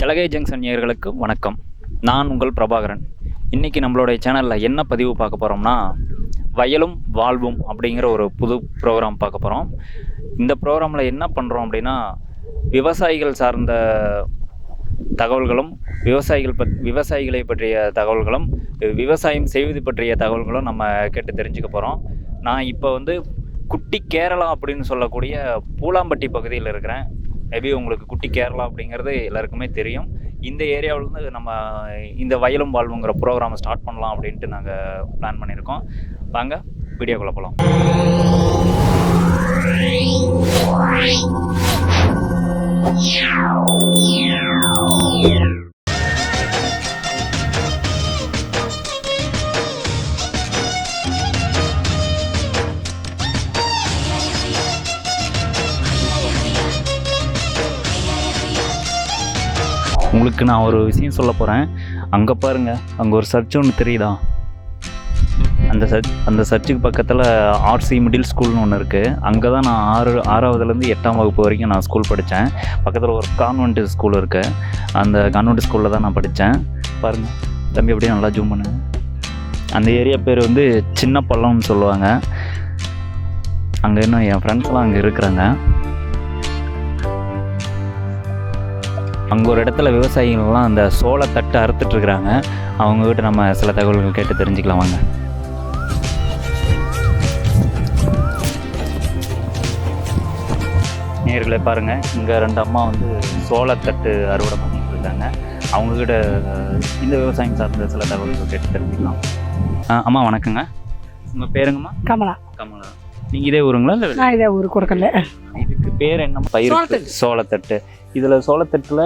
ஜலகை junction நேயர்களுக்கு வணக்கம். நான் உங்கள் பிரபாகரன். இன்றைக்கி நம்மளுடைய சேனலில் என்ன பதிவு பார்க்க போகிறோம்னா வயலும் வாழ்வும் அப்படிங்கிற ஒரு புது ப்ரோக்ராம் பார்க்க போகிறோம் இந்த ப்ரோக்ராமில் என்ன பண்ணுறோம் அப்படின்னா விவசாயிகள் சார்ந்த தகவல்களும் விவசாயிகள் பத் விவசாயிகளை பற்றிய தகவல்களும் விவசாயம் செய்வது பற்றிய தகவல்களும் நம்ம கேட்டு தெரிஞ்சுக்க போகிறோம் நான் இப்போ வந்து குட்டி கேரளா அப்படின்னு சொல்லக்கூடிய பூலாம்பட்டி பகுதியில் இருக்கிறேன். மேபி உங்களுக்கு குட்டி கேரளா அப்படிங்கிறது எல்லாருக்குமே தெரியும். இந்த ஏரியாவிலேருந்து நம்ம இந்த வயலும் வாழ்வுங்கிற ப்ரோக்ராமை ஸ்டார்ட் பண்ணலாம் அப்படின்ட்டு நாங்கள் பிளான் பண்ணியிருக்கோம் வாங்க வீடியோக்குள்ளே போகலாம் உங்களுக்கு நான் ஒரு விஷயம் சொல்ல போகிறேன் அங்கே பாருங்கள் அங்கே ஒரு சர்ச் ஒன்று தெரியுதா? அந்த சர்ச் அந்த சர்ச்சுக்கு பக்கத்தில் ஆர்சி மிடில் ஸ்கூல்னு ஒன்று இருக்குது அங்கே தான் நான் ஆறு ஆறாவதுலேருந்து எட்டாம் வகுப்பு வரைக்கும் நான் ஸ்கூல் படித்தேன் பக்கத்தில் ஒரு கான்வென்ட் ஸ்கூல் இருக்குது அந்த கான்வென்ட் ஸ்கூலில் தான் நான் படித்தேன் பாருங்கள் தம்பி அப்படியே நல்லா ஜூம் பண்ணு அந்த ஏரியா பேர் வந்து சின்ன பள்ளம்னு சொல்லுவாங்க. அங்கே இன்னும் என் ஃப்ரெண்ட்ஸ்லாம் அங்கே இருக்கிறாங்க. அங்கே ஒரு இடத்துல விவசாயிகள்லாம் அந்த சோளத்தட்டை அறுத்துட்டு இருக்கிறாங்க. அவங்ககிட்ட நம்ம சில தகவல்கள் கேட்டு தெரிஞ்சுக்கலாம் வாங்க. நேர்களை பாருங்கள் இங்கே ரெண்டு அம்மா வந்து சோளத்தட்டு அறுவடை பண்ணிட்டு இருக்காங்க. அவங்கக்கிட்ட இந்த விவசாயம் சார்ந்த சில தகவல்கள் கேட்டு தெரிஞ்சுக்கலாம். அம்மா வணக்கங்க. உங்கள் பேருங்கம்மா? கமலா. கமலா. நீங்கள் இதே ஊருங்களா இல்லை நான் இதை ஒரு கொடுக்கல இதுக்கு பேர் என்ன? பயிர் சோளத்தட்டு. இதுல சோளத்தட்டுல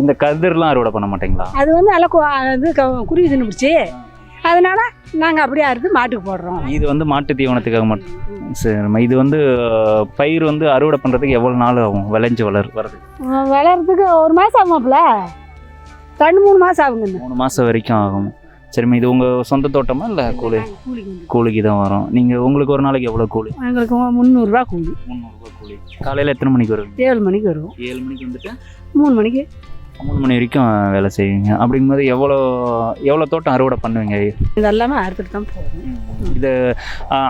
இந்த கதிர்லாம் அறுவடை பண்ண மாட்டீங்களா? அது வந்து நல்லா குருவி தின்னு பிடிச்சி அதனால நாங்கள் அப்படியே அறுத்து மாட்டுக்கு போடுறோம். இது வந்து மாட்டு தீவனத்துக்காக மட்டும் சரிம்மா. இது வந்து பயிர் வந்து அறுவடை பண்றதுக்கு எவ்வளவு நாள் ஆகும்? விளைஞ்சு வளர் உம், வளர்றதுக்கு ஒரு மாதம் ஆகுமாப்ல? ரெண்டு மூணு மாதம் ஆகுங்க. மூணு மாசம் வரைக்கும் ஆகும். சரிம்மா இது உங்க சொந்த தோட்டமா இல்ல கூலி? கூலிக்கு தான் வரும். நீங்க உங்களுக்கு ஒரு நாளைக்கு எவ்வளவு கூலி? எங்களுக்கு முந்நூறுரூவா கூலி. முந்நூறுபா கூலி. காலையில எத்தனை மணிக்கு வருவீங்க? ஏழு மணிக்கு வருவோம். ஏழு மணிக்கு வந்துட்டு மூணு மணிக்கு. மூணு மணி வரைக்கும் வேலை செய்வீங்க. அப்படிங்கும்போது எவ்வளோ எவ்வளோ தோட்டம் அறுவடை பண்ணுவீங்க இதெல்லாமே அறுத்துட்டு தான் போகும் இது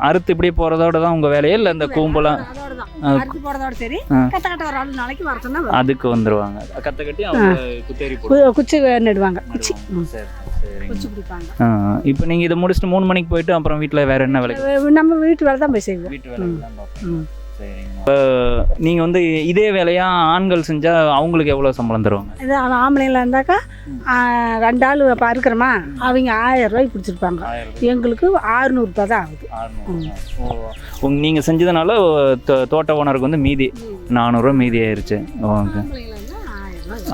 அறுத்து இப்படியே போறதோட தான் உங்க வேலையே? இல்லை இந்த கூம்பெல்லாம் சரி. வரும். அதுக்கு வந்துருவாங்க. கத்த கட்டி அவங்க குத்தேரி குச்சி. நடுவாங்க. குச்சி. சரி. பிடிப்பாங்க இப்போ நீங்க இதை முடிச்சுட்டு மூணு மணிக்கு போயிட்டு அப்புறம் வீட்ல வேற என்ன அஹ் நம்ம வீட்டு வேலை தான் போய் செய்வோம். வீட்டு இப்போ நீங்க வந்து இதே வேலையா ஆண்கள் செஞ்சா அவங்களுக்கு எவ்வளவு சம்பளம் தருவாங்க? இது அவன் ஆம்பளைங்களா இருந்தாக்கா ரெண்டு ஆள் இப்போ அறுக்கிறோமா அவங்க ஆயிரம் ரூபாய்க்கு பிடிச்சிருப்பாங்க. எங்களுக்கு ஆறுநூறுபா தான் ஆகுது. உங்க நீங்க செஞ்சதுனால தோட்ட ஓனருக்கு வந்து மீதி நானூறுரூவா மீதி ஆயிருச்சு. ஓகே.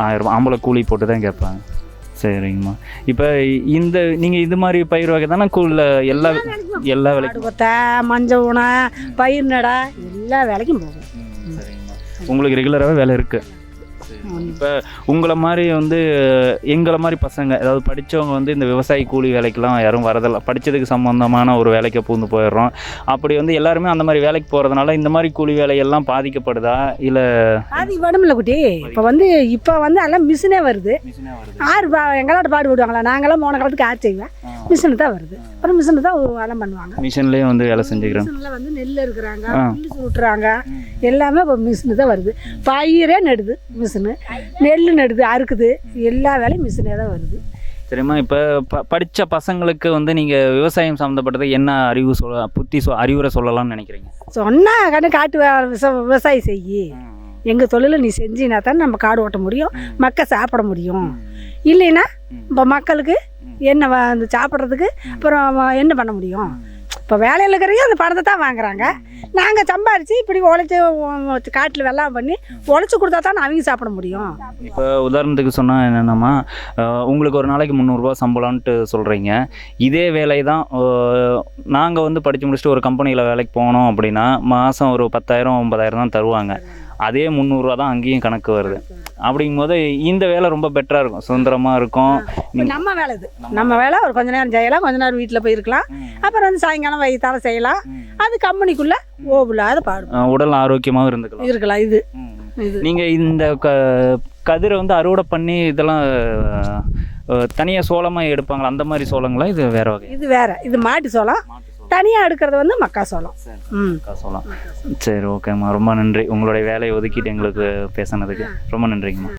ஆயிரம் ரூபாய். ஆம்பளை கூலி போட்டு தான் கேட்பாங்க. சரிங்கம்மா இப்போ இந்த நீங்கள் இது மாதிரி பயிர் வகை தானே கூலில் எல்லா எல்லா வேலைக்கும். கொத்த மஞ்சள் ஊனை பயிர் நடை எல்லா வேலைக்கும் போகும். சரிங்கம்மா. உங்களுக்கு ரெகுலராகவே வேலை இருக்குது இப்போ உங்களை மாதிரி வந்து எங்களை மாதிரி பசங்க அதாவது படித்தவங்க வந்து இந்த விவசாய கூலி வேலைக்கெல்லாம் யாரும் வரதில்ல. படித்ததுக்கு சம்மந்தமான ஒரு வேலைக்கு பூந்து போயிடுறோம். அப்படி வந்து எல்லாருமே அந்த மாதிரி வேலைக்கு போகிறதுனால இந்த மாதிரி கூலி வேலையெல்லாம் பாதிக்கப்படுதா? இல்லை அது வேணும்ல குட்டி. இப்போ வந்து இப்போ வந்து எல்லாம் மிஷினே வருது. ஆறு பா எங்களாட்ட பாடு விடுவாங்களா நாங்களாம் போன காலத்துக்கு ஆறு செய்வேன். மிஷினு தான் வருது. அப்புறம் மிஷினு தான் எல்லாம் பண்ணுவாங்க. மிஷின்லேயே வந்து வேலை செஞ்சுக்கிறேன். மிஷினில் வந்து நெல் இருக்கிறாங்க. புல்லு சுட்டுறாங்க. எல்லாமே இப்போ மிஷினு தான் வருது. பயிரே நடுது மிஷினு. நெல் நடுது அறுக்குது. எல்லா வேலையும் மிஷினே தான் வருது. சரிம்மா இப்போ ப படித்த பசங்களுக்கு வந்து நீங்கள் விவசாயம் சம்மந்தப்பட்டது என்ன அறிவு சொல்ல புத்தி சொ அறிவுரை சொல்லலாம்னு நினைக்கிறீங்க? சொன்னா கண்ணு காட்டு விவசாயம் செய்யி. எங்கள் தொழிலை நீ செஞ்சினா தான் நம்ம காடு ஓட்ட முடியும் மக்கள் சாப்பிட முடியும். இல்லைன்னா இப்போ மக்களுக்கு என்ன அந்த சாப்பிட்றதுக்கு அப்புறம் என்ன பண்ண முடியும்? இப்போ வேலையில் இருக்கிறவங்க அந்த பணத்தை தான் வாங்குறாங்க. நாங்கள் சம்பாரித்து இப்படி உழைச்சி காட்டில் வெள்ளாம் பண்ணி உழைச்சி கொடுத்தா தான் அவங்க சாப்பிட முடியும். இப்போ உதாரணத்துக்கு சொன்னால் என்னென்னம்மா அஹ், உங்களுக்கு ஒரு நாளைக்கு முந்நூறுரூவா சம்பளம்ன்ட்டு சொல்கிறீங்க இதே வேலை தான் நாங்கள் வந்து படித்து முடிச்சுட்டு ஒரு கம்பெனியில் வேலைக்கு போனோம் அப்படின்னா மாதம் ஒரு பத்தாயிரம் ஒன்பதாயிரம் தான் தருவாங்க. அதே முந்நூறுரூவா தான் அங்கேயும் கணக்கு வருது. அப்படிங்கும்போது இந்த வேலை ரொம்ப பெட்டராக இருக்கும். சுதந்திரமாக இருக்கும். நம்ம வேலை இது. நம்ம வேலை ஒரு கொஞ்ச நேரம் செய்யலாம் கொஞ்ச நேரம் வீட்டில் போயிருக்கலாம். அப்புறம் வந்து சாயங்காலம் வயிற்றால செய்யலாம். அது கம்பெனிக்குள்ளே ஓவில்லாத பாடு. உடல் ஆரோக்கியமாகவும் இருந்துக்கலாம். இருக்கலாம். இது. நீங்கள் இந்த க கதிரை வந்து அறுவடை பண்ணி இதெல்லாம் தனியாக சோளமாக எடுப்பாங்களா? அந்த மாதிரி சோளங்களா? இது வேற வகை? இது வேற. இது மாட்டு சோளம். தனியாக எடுக்கிறது வந்து மக்கா சோளம் ம். சோளம் சரி ஓகேம்மா. ரொம்ப நன்றி. உங்களுடைய வேலையை ஒதுக்கிட்டு எங்களுக்கு பேசுனதுக்கு. ரொம்ப நன்றிங்கம்மா.